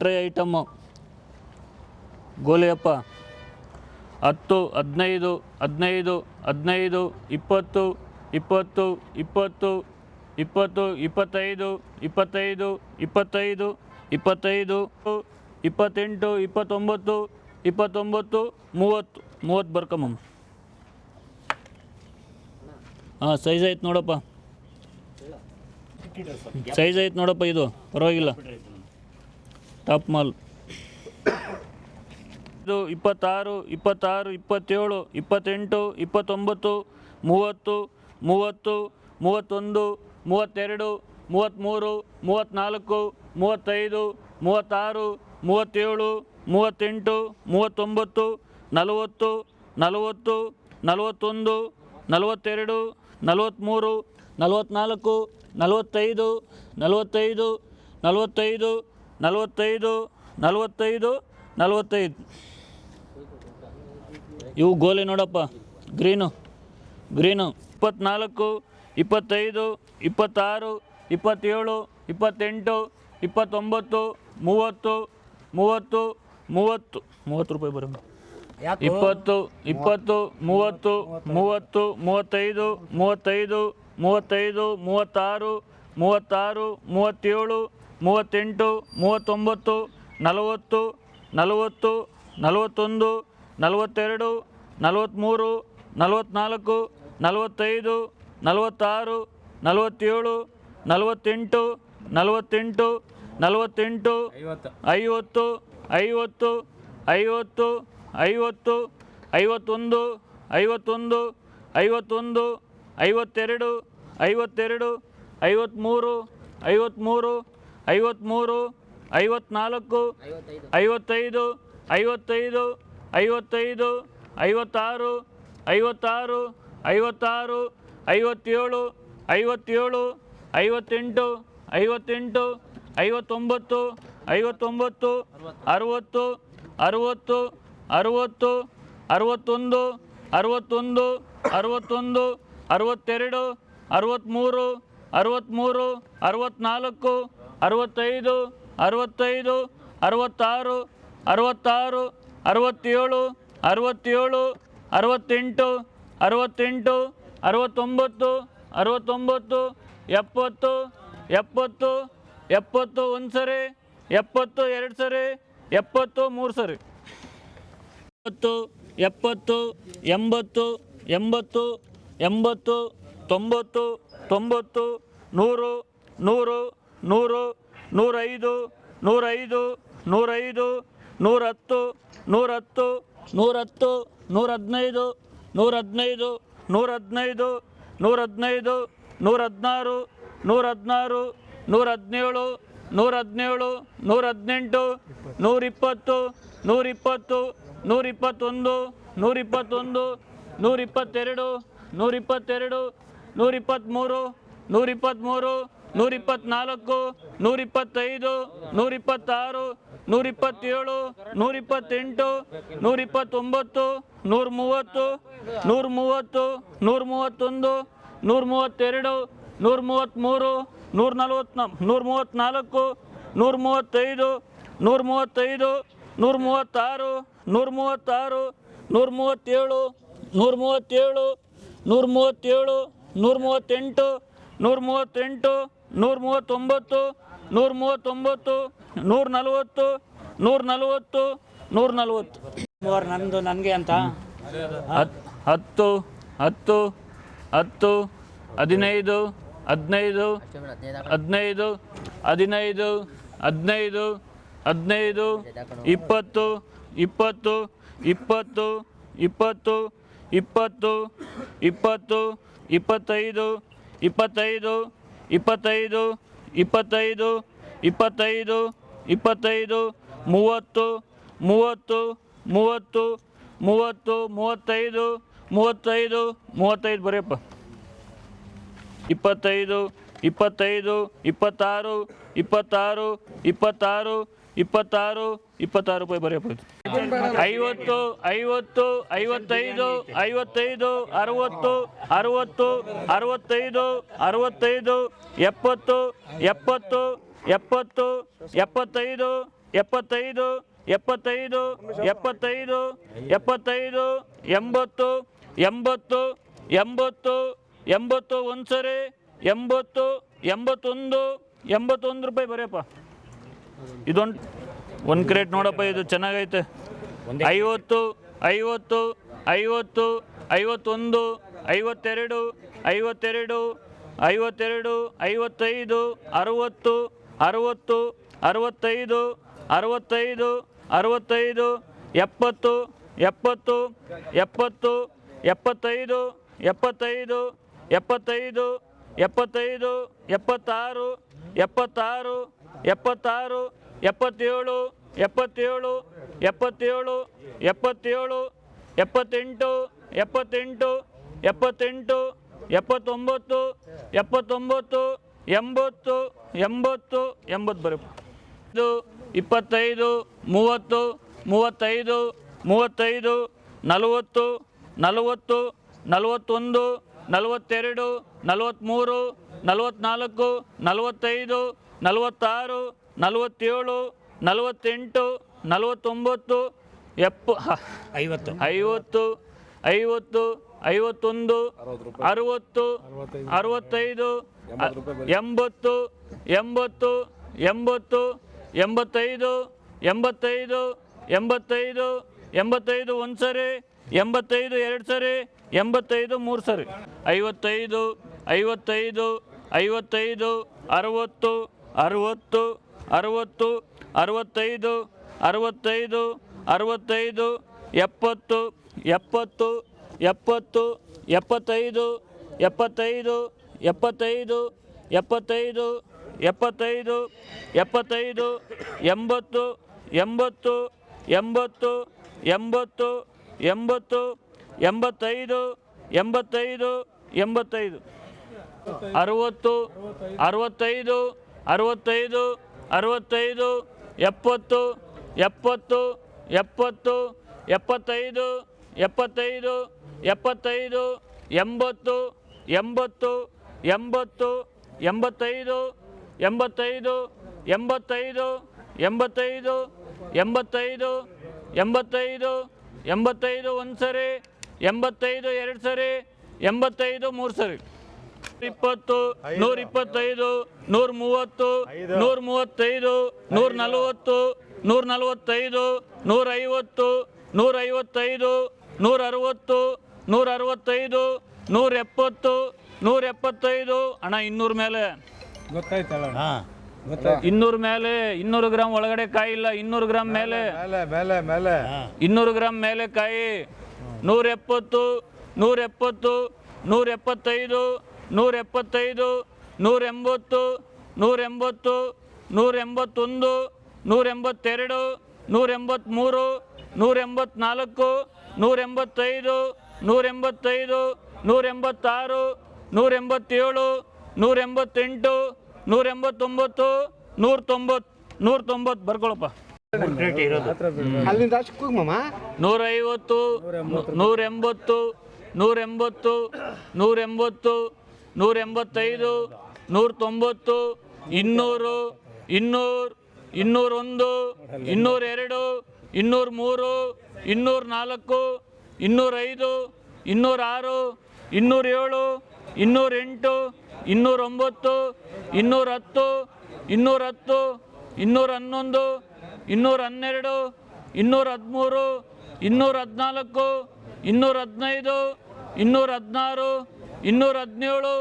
Try item ಗೋಲಿಯಪ್ಪ, ಹತ್ತು, ಹದಿನೈದು ಹದಿನೈದು ಹದಿನೈದು, ಇಪ್ಪತ್ತು ಇಪ್ಪತ್ತು ಇಪ್ಪತ್ತು ಇಪ್ಪತ್ತು, ಇಪ್ಪತ್ತೈದು ಇಪ್ಪತ್ತೈದು ಇಪ್ಪತ್ತೈದು ಇಪ್ಪತ್ತೈದು, ಇಪ್ಪತ್ತೆಂಟು, ಇಪ್ಪತ್ತೊಂಬತ್ತು ಇಪ್ಪತ್ತೊಂಬತ್ತು, ಮೂವತ್ತು. ಮೂವತ್ತು ಬರ್ಕಮ್ಮ ಹಾಂ, ಸೈಜ್ ಆಯ್ತು ನೋಡಪ್ಪ. ಸೈಜ್ ಆಯ್ತು ನೋಡಪ್ಪ ಇದು, ಪರವಾಗಿಲ್ಲ. ಟಾಪ್ ಮಾಲ್. ಇದು ಇಪ್ಪತ್ತಾರು ಇಪ್ಪತ್ತಾರು, ಇಪ್ಪತ್ತೇಳು, ಇಪ್ಪತ್ತೆಂಟು, ಇಪ್ಪತ್ತೊಂಬತ್ತು, ಮೂವತ್ತು ಮೂವತ್ತು, ಮೂವತ್ತೊಂದು, ಮೂವತ್ತೆರಡು, ಮೂವತ್ತ್ಮೂರು, ಮೂವತ್ತ್ನಾಲ್ಕು, ಮೂವತ್ತೈದು, ಮೂವತ್ತಾರು, ಮೂವತ್ತೇಳು, ಮೂವತ್ತೆಂಟು, ಮೂವತ್ತೊಂಬತ್ತು, ನಲವತ್ತು ನಲವತ್ತು, ನಲವತ್ತೊಂದು, ನಲವತ್ತೆರಡು, ನಲವತ್ತ್ಮೂರು, ನಲವತ್ತ್ನಾಲ್ಕು, ನಲವತ್ತೈದು ನಲವತ್ತೈದು ನಲವತ್ತೈದು ನಲವತ್ತೈದು ನಲವತ್ತೈದು ನಲವತ್ತೈದು. ಇವು ಗೋಲಿ ನೋಡಪ್ಪ. Green green. ಇಪ್ಪತ್ನಾಲ್ಕು ಇಪ್ಪತ್ತೈದು ಇಪ್ಪತ್ತಾರು ಇಪ್ಪತ್ತೇಳು ಇಪ್ಪತ್ತೆಂಟು ಇಪ್ಪತ್ತೊಂಬತ್ತು ಮೂವತ್ತು ಮೂವತ್ತು ಮೂವತ್ತು. ಮೂವತ್ತು ರೂಪಾಯಿ ಬರೋ ಇಪ್ಪತ್ತು ಇಪ್ಪತ್ತು ಮೂವತ್ತು ಮೂವತ್ತು ಮೂವತ್ತೈದು ಮೂವತ್ತೈದು ಮೂವತ್ತೈದು ಮೂವತ್ತಾರು ಮೂವತ್ತಾರು ಮೂವತ್ತೇಳು ಮೂವತ್ತೆಂಟು ಮೂವತ್ತೊಂಬತ್ತು ನಲವತ್ತು ನಲವತ್ತು ನಲವತ್ತೊಂದು ನಲವತ್ತೆರಡು ನಲವತ್ತ್ಮೂರು ನಲವತ್ತ್ನಾಲ್ಕು ನಲವತ್ತೈದು ನಲವತ್ತಾರು ನಲವತ್ತೇಳು ನಲವತ್ತೆಂಟು ನಲವತ್ತೆಂಟು ನಲವತ್ತೆಂಟು ಐವತ್ತು. ಐವತ್ತು ಐವತ್ತು ಐವತ್ತು ಐವತ್ತೊಂದು ಐವತ್ತೊಂದು ಐವತ್ತೊಂದು ಐವತ್ತೆರಡು ಐವತ್ತೆರಡು ಐವತ್ತ್ಮೂರು ಐವತ್ತ್ಮೂರು ಐವತ್ತ್ಮೂರು ಐವತ್ನಾಲ್ಕು ಐವತ್ತೈದು ಐವತ್ತೈದು ಐವತ್ತೈದು ಐವತ್ತಾರು ಐವತ್ತಾರು ಐವತ್ತಾರು ಐವತ್ತೇಳು ಐವತ್ತೇಳು ಐವತ್ತೆಂಟು ಐವತ್ತೆಂಟು ಐವತ್ತೊಂಬತ್ತು ಐವತ್ತೊಂಬತ್ತು ಅರುವತ್ತು ಅರುವತ್ತು ಅರುವತ್ತು ಅರುವತ್ತೊಂದು ಅರುವತ್ತೊಂದು ಅರುವತ್ತೊಂದು ಅರುವತ್ತೆರಡು ಅರುವತ್ತ್ಮೂರು ಅರುವತ್ತ್ಮೂರು ಅರುವತ್ತ್ನಾಲ್ಕು ಅರುವತ್ತೈದು, ಅರವತ್ತೈದು, ಅರವತ್ತಾರು ಅರವತ್ತಾರು, ಅರವತ್ತೇಳು ಅರವತ್ತೇಳು, ಅರವತ್ತೆಂಟು ಅರವತ್ತೆಂಟು, ಅರವತ್ತೊಂಬತ್ತು ಅರವತ್ತೊಂಬತ್ತು, ಎಪ್ಪತ್ತು ಎಪ್ಪತ್ತು ಎಪ್ಪತ್ತು ಒಂದು ಸರಿ, ಎಪ್ಪತ್ತು ಎರಡು ಸರಿ, ಎಪ್ಪತ್ತು ಮೂರು ಸರಿ. ಎಪ್ಪತ್ತು ಎಪ್ಪತ್ತು, ಎಂಬತ್ತು ಎಂಬತ್ತು ಎಂಬತ್ತು, ತೊಂಬತ್ತು ತೊಂಬತ್ತು, ನೂರು ನೂರು ನೂರು, ನೂರೈದು ನೂರೈದು ನೂರೈದು, ನೂರತ್ತು ನೂರತ್ತು ನೂರತ್ತು ನೂರ ಹದಿನೈದು ನೂರ ಹದಿನೈದು ನೂರ ಹದಿನೈದು ನೂರ ಹದಿನೈದು ನೂರ ಹದಿನಾರು ನೂರ ಹದಿನಾರು ನೂರ ಹದಿನೇಳು ನೂರ ಹದಿನೇಳು ನೂರ ಹದಿನೆಂಟು ನೂರಿಪ್ಪತ್ತು ನೂರಿಪ್ಪತ್ತು, ನೂರಿಪ್ಪತ್ತೊಂದು ನೂರಿಪ್ಪತ್ತೊಂದು, ನೂರಿಪ್ಪತ್ತೆರಡು ನೂರಿಪ್ಪತ್ತೆರಡು, ನೂರಿಪ್ಪತ್ತ್ಮೂರು ನೂರಿಪ್ಪತ್ತ್ಮೂರು ನೂರಿಪ್ಪತ್ನಾಲ್ಕು, ನೂರಿಪ್ಪತ್ತೈದು, ನೂರಿಪ್ಪತ್ತಾರು, ನೂರಿಪ್ಪತ್ತೇಳು, ನೂರಿಪ್ಪತ್ತೆಂಟು, ನೂರಿಪ್ಪತ್ತೊಂಬತ್ತು ನೂರ ಮೂವತ್ತು ನೂರ ಮೂವತ್ತು ನೂರ ಮೂವತ್ತೊಂದು ನೂರ ಮೂವತ್ತೆರಡು ನೂರ ಮೂವತ್ತ್ಮೂರು ನೂರ ನಲ್ವತ್ನ ನೂರ ಮೂವತ್ತ್ನಾಲ್ಕು ನೂರ ಮೂವತ್ತೈದು ನೂರ ಮೂವತ್ತೈದು ನೂರ ಮೂವತ್ತಾರು ನೂರ ಮೂವತ್ತಾರು ನೂರ ಮೂವತ್ತೇಳು ನೂರ ಮೂವತ್ತೇಳು ನೂರ ಮೂವತ್ತೇಳು ನೂರ ಮೂವತ್ತೆಂಟು ನೂರ ಮೂವತ್ತೆಂಟು ನೂರ ಮೂವತ್ತೊಂಬತ್ತು ನೂರ ಮೂವತ್ತೊಂಬತ್ತು ನೂರ ನಲವತ್ತು ನೂರ ನಲವತ್ತು ನೂರ ನಲವತ್ತು ಮೂವರು ನಂದು ನನಗೆ ಅಂತ? ಹತ್ ಹತ್ತು ಹತ್ತು ಹತ್ತು ಹದಿನೈದು ಹದಿನೈದು ಹದಿನೈದು ಹದಿನೈದು ಹದಿನೈದು ಹದಿನೈದು ಇಪ್ಪತ್ತು ಇಪ್ಪತ್ತು ಇಪ್ಪತ್ತು ಇಪ್ಪತ್ತು ಇಪ್ಪತ್ತು ಇಪ್ಪತ್ತು ಇಪ್ಪತ್ತೈದು ಇಪ್ಪತ್ತೈದು ಇಪ್ಪತ್ತೈದು ಇಪ್ಪತ್ತೈದು ಇಪ್ಪತ್ತೈದು ಇಪ್ಪತ್ತೈದು, ಮೂವತ್ತು ಮೂವತ್ತು ಮೂವತ್ತು ಮೂವತ್ತು, ಮೂವತ್ತೈದು ಮೂವತ್ತೈದು ಮೂವತ್ತೈದು ಬರೆಯಪ್ಪ. ಇಪ್ಪತ್ತೈದು ಇಪ್ಪತ್ತೈದು, ಇಪ್ಪತ್ತಾರು ಇಪ್ಪತ್ತಾರು ಇಪ್ಪತ್ತಾರು ಇಪ್ಪತ್ತಾರು ಇಪ್ಪತ್ತಾರು ರೂಪಾಯಿ ಬರೆಯಪ್ಪ ಇದು. ಐವತ್ತು ಐವತ್ತು, ಐವತ್ತೈದು ಐವತ್ತೈದು, ಅರವತ್ತು ಅರವತ್ತು, ಅರವತ್ತೈದು ಅರವತ್ತೈದು, ಎಪ್ಪತ್ತು ಎಪ್ಪತ್ತು ಎಪ್ಪತ್ತು, ಎಪ್ಪತ್ತೈದು ಎಪ್ಪತ್ತೈದು ಎಪ್ಪತ್ತೈದು ಎಪ್ಪತ್ತೈದು ಎಪ್ಪತ್ತೈದು, ಎಂಬತ್ತು ಎಂಬತ್ತು ಎಂಬತ್ತು ಎಂಬತ್ತು ಒಂದು ಸರಿ ಎಂಬತ್ತು, ಎಂಬತ್ತೊಂದು ಎಂಬತ್ತೊಂದು ರೂಪಾಯಿ ಬರೆಯಪ್ಪ ಇದೊಂದು ಒಂದು ಕ್ರೇಟ್ ನೋಡಪ್ಪ ಇದು ಚೆನ್ನಾಗೈತೆ. ಐವತ್ತು ಐವತ್ತು ಐವತ್ತು ಐವತ್ತೊಂದು ಐವತ್ತೆರಡು ಐವತ್ತೆರಡು ಐವತ್ತೆರಡು ಐವತ್ತೈದು ಅರುವತ್ತು ಅರುವತ್ತು ಅರುವತ್ತೈದು ಅರುವತ್ತೈದು ಅರುವತ್ತೈದು ಎಪ್ಪತ್ತು ಎಪ್ಪತ್ತು ಎಪ್ಪತ್ತು ಎಪ್ಪತ್ತೈದು ಎಪ್ಪತ್ತೈದು ಎಪ್ಪತ್ತೈದು ಎಪ್ಪತ್ತೈದು ಎಪ್ಪತ್ತಾರು ಎಪ್ಪತ್ತಾರು ಎಪ್ಪತ್ತಾರು, ಎಪ್ಪತ್ತೇಳು ಎಪ್ಪತ್ತೇಳು ಎಪ್ಪತ್ತೇಳು ಎಪ್ಪತ್ತೇಳು, ಎಪ್ಪತ್ತೆಂಟು ಎಪ್ಪತ್ತೆಂಟು ಎಪ್ಪತ್ತೆಂಟು, ಎಪ್ಪತ್ತೊಂಬತ್ತು ಎಪ್ಪತ್ತೊಂಬತ್ತು, ಎಂಬತ್ತು ಎಂಬತ್ತು ಎಂಬತ್ತು ಬರುತ್ತೆ ಇದು ಇಪ್ಪತ್ತೈದು, ಮೂವತ್ತು, ಮೂವತ್ತೈದು ಮೂವತ್ತೈದು, ನಲವತ್ತು ನಲವತ್ತು, ನಲವತ್ತೊಂದು, ನಲವತ್ತೆರಡು, ನಲವತ್ತ್ಮೂರು, ನಲವತ್ತ್ನಾಲ್ಕು, ನಲವತ್ತೈದು ನಲವತ್ತಾರು ನಲವತ್ತೇಳು ನಲವತ್ತೆಂಟು ನಲವತ್ತೊಂಬತ್ತು ಎಪ್ಪ ಹ, ಐವತ್ತು. ಐವತ್ತು ಐವತ್ತು ಐವತ್ತೊಂದು ಅರವತ್ತು ಅರವತ್ತೈದು. ಎಂಬತ್ತು ಎಂಬತ್ತು ಎಂಬತ್ತು ಎಂಬತ್ತೈದು ಎಂಬತ್ತೈದು ಎಂಬತ್ತೈದು ಎಂಬತ್ತೈದು ಒಂದು ಸರಿ ಎಂಬತ್ತೈದು ಎರಡು ಸರಿ ಎಂಬತ್ತೈದು ಮೂರು ಸರಿ. ಐವತ್ತೈದು ಐವತ್ತೈದು ಐವತ್ತೈದು ಅರುವತ್ತು ಅರುವತ್ತು ಅರುವತ್ತು, ಅರುವತ್ತೈದು ಅರುವತ್ತೈದು ಅರುವತ್ತೈದು, ಎಪ್ಪತ್ತು ಎಪ್ಪತ್ತು ಎಪ್ಪತ್ತು, ಎಪ್ಪತ್ತೈದು ಎಪ್ಪತ್ತೈದು ಎಪ್ಪತ್ತೈದು ಎಪ್ಪತ್ತೈದು ಎಪ್ಪತ್ತೈದು ಎಪ್ಪತ್ತೈದು, ಎಂಬತ್ತು ಎಂಬತ್ತು ಎಂಬತ್ತು ಎಂಬತ್ತು ಎಂಬತ್ತು, ಎಂಬತ್ತೈದು ಎಂಬತ್ತೈದು ಎಂಬತ್ತೈದು. ಅರುವತ್ತು, ಅರವತ್ತೈದು ಅರವತ್ತೈದು ಅರವತ್ತೈದು, ಎಪ್ಪತ್ತು ಎಪ್ಪತ್ತು ಎಪ್ಪತ್ತು, ಎಪ್ಪತ್ತೈದು ಎಪ್ಪತ್ತೈದು ಎಪ್ಪತ್ತೈದು, ಎಂಬತ್ತು ಎಂಬತ್ತು ಎಂಬತ್ತು, ಎಂಬತ್ತೈದು ಎಂಬತ್ತೈದು ಎಂಬತ್ತೈದು ಎಂಬತ್ತೈದು ಎಂಬತ್ತೈದು ಎಂಬತ್ತೈದು ಎಂಬತ್ತೈದು ಒಂದು ಸರಿ ಎಂಬತ್ತೈದು ಎರಡು ಸರಿ ಎಂಬತ್ತೈದು ಮೂರು ಸರಿ ಇಪ್ಪತ್ತು ನೂರ ಇಪ್ಪತ್ತೈದು ನೂರ ಮೂವತ್ತು ನೂರ ಮೂವತ್ತೈದು ನೂರ ನಲವತ್ತು ನೂರ ನಲವತ್ತೈದು ನೂರ ಐವತ್ತು ನೂರ ಐವತ್ತೈದು ನೂರ ಅರವತ್ತು ನೂರ ಅರವತ್ತೈದು ನೂರ ಎಪ್ಪತ್ತು ನೂರ ಎಪ್ಪತ್ತೈದು ಅಣ್ಣ ಇನ್ನೂರ ಮೇಲೆ. ಗೊತ್ತಾಯ್ತಲ್ಲ ಹಾಂ. ಇನ್ನೂರ ಮೇಲೆ ಇನ್ನೂರು ಗ್ರಾಮ್ ಒಳಗಡೆ ಕಾಯಿ ಇಲ್ಲ ಇನ್ನೂರು ಗ್ರಾಮ್ ಮೇಲೆ ಮೇಲೆ. ಮೇಲೆ ಮೇಲೆ ಇನ್ನೂರು ಗ್ರಾಮ್ ಮೇಲೆ ಕಾಯಿ. ನೂರ ಎಪ್ಪತ್ತು ನೂರ ಎಪ್ಪತ್ತು ನೂರ ಎಪ್ಪತ್ತೈದು ನೂರ ಎಪ್ಪತ್ತೈದು ನೂರೆಂಬತ್ತು ಎಂಬತ್ತು ನೂರ ಎಂಬತ್ತು ನೂರ ಎಂಬತ್ತೊಂದು ನೂರ ಎಂಬತ್ತೆರಡು ನೂರ ಎಂಬತ್ತ್ಮೂರು ನೂರ ಎಂಬತ್ನಾಲ್ಕು ನೂರ ಎಂಬತ್ತೈದು ನೂರ ಎಂಬತ್ತೈದು ನೂರ ಎಂಬತ್ತಾರು ನೂರ ಎಂಬತ್ತೇಳು ನೂರ ಎಂಬತ್ತೆಂಟು ನೂರ ಎಂಬತ್ತೊಂಬತ್ತು ನೂರ ತೊಂಬತ್ತು ನೂರ ತೊಂಬತ್ತು ಬರ್ಕೊಳಪ್ಪ ನೂರೈವತ್ತು ನೂರ ಎಂಬತ್ತು ನೂರ ಎಂಬತ್ತು ನೂರ ಎಂಬತ್ತು ನೂರ ಎಂಬತ್ತೈದು ನೂರ ತೊಂಬತ್ತು ಇನ್ನೂರು ಇನ್ನೂರು, ಇನ್ನೂರೊಂದು ಇನ್ನೂರ ಎರಡು ಇನ್ನೂರ ಮೂರು ಇನ್ನೂರ ನಾಲ್ಕು ಇನ್ನೂರೈದು ಇನ್ನೂರ ಆರು ಇನ್ನೂರ ಏಳು ಇನ್ನೂರ ಎಂಟು ಇನ್ನೂರ ಒಂಬತ್ತು ಇನ್ನೂರ ಹತ್ತು ಇನ್ನೂರ ಹತ್ತು ಇನ್ನೂರ ಹನ್ನೊಂದು ಇನ್ನೂರ ಹನ್ನೆರಡು ಇನ್ನೂರ ಹದಿಮೂರು ಇನ್ನೂರ ಹದಿನಾಲ್ಕು ಇನ್ನೂರ ಹದಿನೈದು ಇನ್ನೂರ ಹದಿನಾರು ಇನ್ನೂರ ಹದಿನೇಳು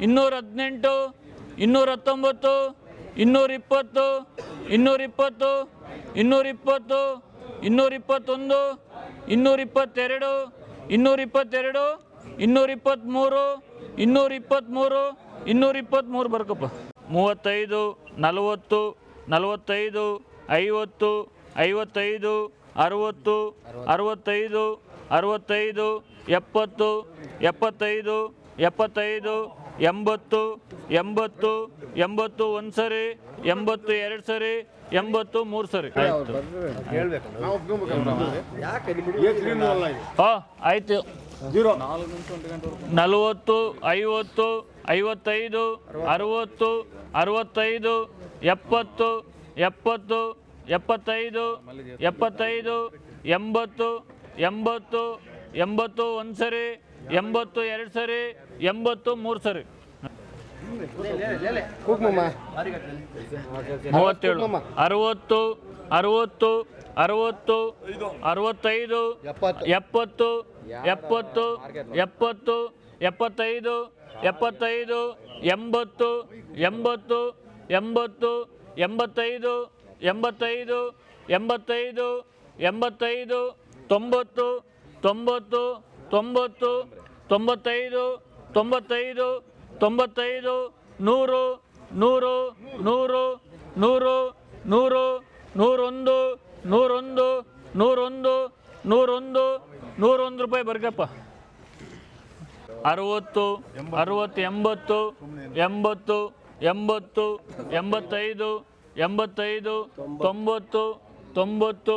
ಇನ್ನೂರ ಹದಿನೆಂಟು ಇನ್ನೂರ ಹತ್ತೊಂಬತ್ತು ಇನ್ನೂರ ಇಪ್ಪತ್ತು ಇನ್ನೂರ ಇಪ್ಪತ್ತು ಇನ್ನೂರ ಇಪ್ಪತ್ತು ಇನ್ನೂರ ಇಪ್ಪತ್ತೊಂದು ಇನ್ನೂರ ಇಪ್ಪತ್ತೆರಡು ಇನ್ನೂರ ಇಪ್ಪತ್ತೆರಡು ಇನ್ನೂರ ಇಪ್ಪತ್ತ್ಮೂರು ಇನ್ನೂರ ಇಪ್ಪತ್ತ್ಮೂರು ಇನ್ನೂರ ಇಪ್ಪತ್ತ್ಮೂರು ಬರ್ಕಪ್ಪ. ಮೂವತ್ತೈದು, ನಲವತ್ತು, ನಲವತ್ತೈದು, ಐವತ್ತು, ಐವತ್ತೈದು, ಅರುವತ್ತು, ಅರವತ್ತೈದು ಅರವತ್ತೈದು ಎಪ್ಪತ್ತು ಎಪ್ಪತ್ತೈದು ಎಪ್ಪತ್ತೈದು ಎಂಬತ್ತು ಎಂಬತ್ತು ಎಂಬತ್ತು ಒಂದು ಸರಿ ಎಂಬತ್ತು ಎರಡು ಸರಿ ಎಂಬತ್ತು ಮೂರು ಸರಿ. ಆಯ್ತು. ಹಾಂ ಆಯ್ತು. ನಲವತ್ತು ಐವತ್ತು ಐವತ್ತೈದು ಅರವತ್ತು ಅರವತ್ತೈದು ಎಪ್ಪತ್ತು ಎಪ್ಪತ್ತು ಎಪ್ಪತ್ತೈದು ಎಪ್ಪತ್ತೈದು ಎಂಬತ್ತು ಎಂಬತ್ತು ಎಂಬತ್ತು ಒಂದು ಸರಿ ಎಂಬತ್ತು ಎರಡು ಸರಿ ಎಂಬತ್ತು ಮೂರು ಸರಿ. ಮೂವತ್ತೇಳು ಅರವತ್ತು ಅರವತ್ತು ಅರವತ್ತು ಅರವತ್ತೈದು ಎಪ್ಪತ್ತು. ಎಪ್ಪತ್ತು ಎಪ್ಪತ್ತು ಎಪ್ಪತ್ತೈದು ಎಪ್ಪತ್ತೈದು ಎಂಬತ್ತು ಎಂಬತ್ತು ಎಂಬತ್ತು ಎಂಬತ್ತೈದು ಎಂಬತ್ತೈದು ಎಂಬತ್ತೈದು ಎಂಬತ್ತೈದು ತೊಂಬತ್ತು ತೊಂಬತ್ತು ತೊಂಬತ್ತು, ತೊಂಬತ್ತೈದು ತೊಂಬತ್ತೈದು ತೊಂಬತ್ತೈದು, ನೂರು ನೂರು ನೂರು ನೂರು ನೂರು, ನೂರೊಂದು ನೂರೊಂದು ನೂರೊಂದು ನೂರೊಂದು ನೂರೊಂದು ರೂಪಾಯಿ ಬರ್ಗಪ್ಪ. ಅರವತ್ತು, ಅರುವತ್ತು, ಎಂಬತ್ತು ಎಂಬತ್ತು ಎಂಬತ್ತು, ಎಂಬತ್ತೈದು ಎಂಬತ್ತೈದು, ತೊಂಬತ್ತು ತೊಂಬತ್ತು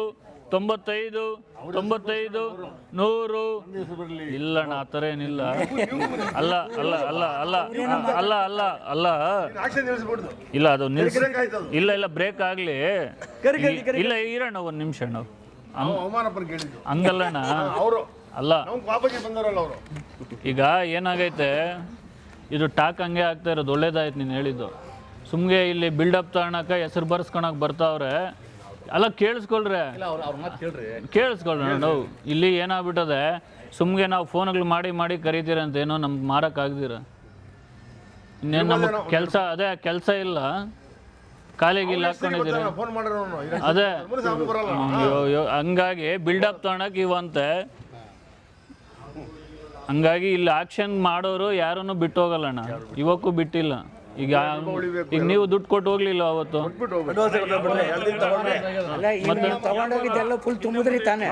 ತೊಂಬತ್ತೈದು ತೊಂಬತ್ತೈದು ನೂರು. ಇಲ್ಲಣ್ಣ ಆ ಥರ ಏನಿಲ್ಲ. ಅಲ್ಲ ಅಲ್ಲ ಅಲ್ಲ ಅಲ್ಲ ಅಲ್ಲ ಅಲ್ಲ ಅಲ್ಲ. ಇಲ್ಲ ಅದು ನಿಲ್ಸ ಇಲ್ಲ ಇಲ್ಲ ಬ್ರೇಕ್ ಆಗಲಿ. ಇಲ್ಲ ಇರೋಣ ಒಂದು ನಿಮಿಷ ಅಣ್ಣ. ಹಂಗಲ್ಲಣ್ಣ ಅವರು ಅಲ್ಲ. ಈಗ ಏನಾಗೈತೆ? ಇದು ಟಾಕ್ ಹಂಗೆ ಆಗ್ತಾ ಇರೋದು ಒಳ್ಳೇದಾಯ್ತು ನೀನು ಹೇಳಿದ್ದು. ಸುಮ್ಗೆ ಇಲ್ಲಿ ಬಿಲ್ಡಪ್ ತಗೊಳಕ ಹೆಸರು ಬರ್ಸ್ಕೊಳಕ್ ಬರ್ತಾವ್ರೆ. ಅಲ್ಲ ಕೇಳಿಸ್ಕೊಳ್ರೆ. ಕೇಳಿಸ್ಕೊಳ್ರಿ ನಾವು ಇಲ್ಲಿ ಏನಾಗ್ಬಿಟ್ಟದೆ ಸುಮ್ಗೆ ನಾವು ಫೋನ್ಗಳು ಮಾಡಿ ಮಾಡಿ ಕರಿತೀರ ಅಂತ ಏನೋ ನಮ್ಗೆ ಮಾರಕ್ಕಾಗ್ದಿರ ಇನ್ನೇನು ನಮಗೆ ಕೆಲಸ ಅದೇ ಕೆಲಸ ಇಲ್ಲ. ಕಾಲಿಗೆ ಇಲ್ಲಿ ಹಾಕೊಂಡಿದ್ದೀರ ಅದೇ. ಹಂಗಾಗಿ ಬಿಲ್ಡ್ ಅಪ್ ಹಂಗಾಗಿ ಬಿಲ್ಡಪ್ ತಗೊಳಕ್ ಇವಂತೆ. ಹಂಗಾಗಿ ಇಲ್ಲಿ ಆಕ್ಷನ್ ಮಾಡೋರು ಯಾರನ್ನು ಬಿಟ್ಟು ಹೋಗಲ್ಲಣ್ಣ ಇವಕ್ಕೂ ಬಿಟ್ಟಿಲ್ಲ. ಈಗ ಈಗ ನೀವು ದುಡ್ಡು ಕೊಟ್ಟು ಹೋಗ್ಲಿಲ್ಲ ಅವತ್ತು? ತಗೊಂಡೋಗಿದ್ದೆಲ್ಲ ಫುಲ್ ತುಂಬಿದ್ರಿ ತಾನೆ.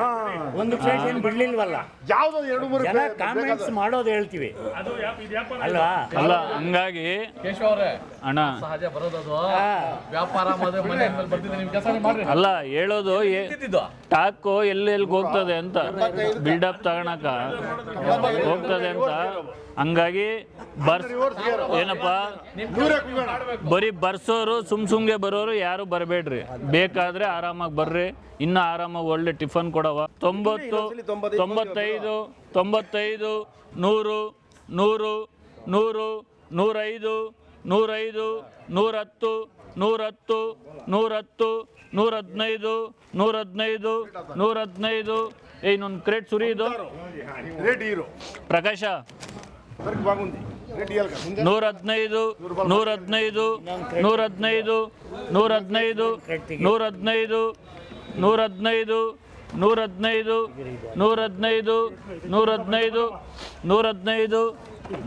ಒಂದು ಪ್ಲೇಟ್ ಏನು ಬಿಡ್ಲಿಲ್ವಲ್ಲ? ಯಾವ್ದು ಎರಡು ಮೂರು ಜನ ಕಾಮೆಂಟ್ಸ್ ಮಾಡೋದು ಹೇಳ್ತೀವಿ. ಅಲ್ವಾ? ಅಲ್ಲ ಹಂಗಾಗಿ ಅಣ್ಣ. ಸಹಜ. ವ್ಯಾಪಾರ ಅಲ್ಲ ಹೇಳೋದು ಟಾಕು ಎಲ್ಲಿ ಎಲ್ಲಿಗೆ ಹೋಗ್ತದೆ ಅಂತ. ಬಿಲ್ಡಪ್ ತಗೊಳಕ ಹೋಗ್ತದೆ ಅಂತ. ಹಂಗಾಗಿ ಬರ್ಸ್ ಏನಪ್ಪ? ಬರೀ ಬರ್ಸೋರು ಸುಮ್ ಸುಮ್ಗೆ ಬರೋರು ಯಾರು ಬರಬೇಡ್ರಿ. ಬೇಕಾದ್ರೆ ಆರಾಮಾಗಿ ಬರ್ರಿ. ಇನ್ನು ಆರಾಮಾಗಿ ಒಳ್ಳೆ ಟಿಫನ್ ಕೊಡವ. ತೊಂಬತ್ತು ತೊಂಬತ್ತೈದು ತೊಂಬತ್ತೈದು ನೂರು ನೂರು ನೂರು ನೂರೈದು ನೂರೈದು ನೂರತ್ತು ನೂರತ್ತು ನೂರತ್ತು ನೂರ ಹದಿನೈದು ನೂರ ಹದಿನೈದು ನೂರ ಹದಿನೈದು ಇನ್ನೊಂದು ಕ್ರೇಟ್ ಹೀರೋ. ಪ್ರಕಾಶ. ನೂರ ಹದಿನೈದು ನೂರ ಹದಿನೈದು ನೂರ ಹದಿನೈದು ನೂರ ಹದಿನೈದು ನೂರ ಹದಿನೈದು ನೂರ ಹದಿನೈದು ನೂರ ಹದಿನೈದು ನೂರ ಹದಿನೈದು ನೂರ ಹದಿನೈದು ನೂರ ಹದಿನೈದು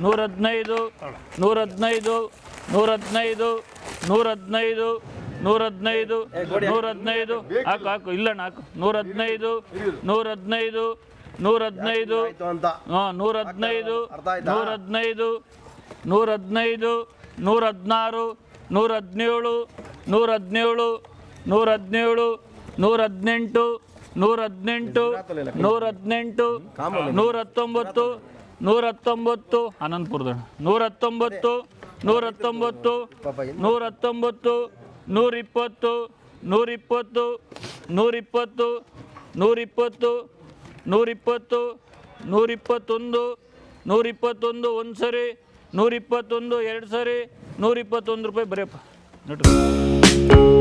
ನೂರ ಹದಿನೈದು ನೂರ ಹದಿನೈದು ನೂರ ಹದಿನೈದು ನೂರ ಹದಿನೈದು ನೂರ ಹದಿನೈದು ನೂರ ಹದಿನೈದು ಹಾಕು ಹಾಕು ಇಲ್ಲಣ್ಣ ಹಾಕು ನೂರ ಹದಿನೈದು ನೂರ ಹದಿನೈದು ನೂರ ಹದಿನೈದು ನೂರ ಹದಿನೈದು ನೂರ ಹದಿನೈದು ನೂರ ಹದಿನೈದು ನೂರ ಹದಿನಾರು ನೂರ ಹದಿನೇಳು ನೂರ ಹದಿನೇಳು ನೂರ ಹದಿನೇಳು ನೂರ ಹದಿನೆಂಟು ನೂರ ಹದಿನೆಂಟು ನೂರ ಹದಿನೆಂಟು ನೂರ ಹತ್ತೊಂಬತ್ತು ನೂರ ಹತ್ತೊಂಬತ್ತು ಅನಂತಪುರದ ನೂರ ಹತ್ತೊಂಬತ್ತು ನೂರ ಹತ್ತೊಂಬತ್ತು ನೂರ ಹತ್ತೊಂಬತ್ತು ನೂರ ಇಪ್ಪತ್ತು ನೂರ ಇಪ್ಪತ್ತು ನೂರ ಇಪ್ಪತ್ತು ನೂರ ಇಪ್ಪತ್ತು ನೂರಿಪ್ಪತ್ತು, ನೂರಿಪ್ಪತ್ತೊಂದು ನೂರಿಪ್ಪತ್ತೊಂದು ಒಂದು ಸರಿ ನೂರಿಪ್ಪತ್ತೊಂದು ಎರಡು ಸರಿ ನೂರಿಪ್ಪತ್ತೊಂದು ರೂಪಾಯಿ ಬರೆಯಪ್ಪ. ನೋಡ್ರಿ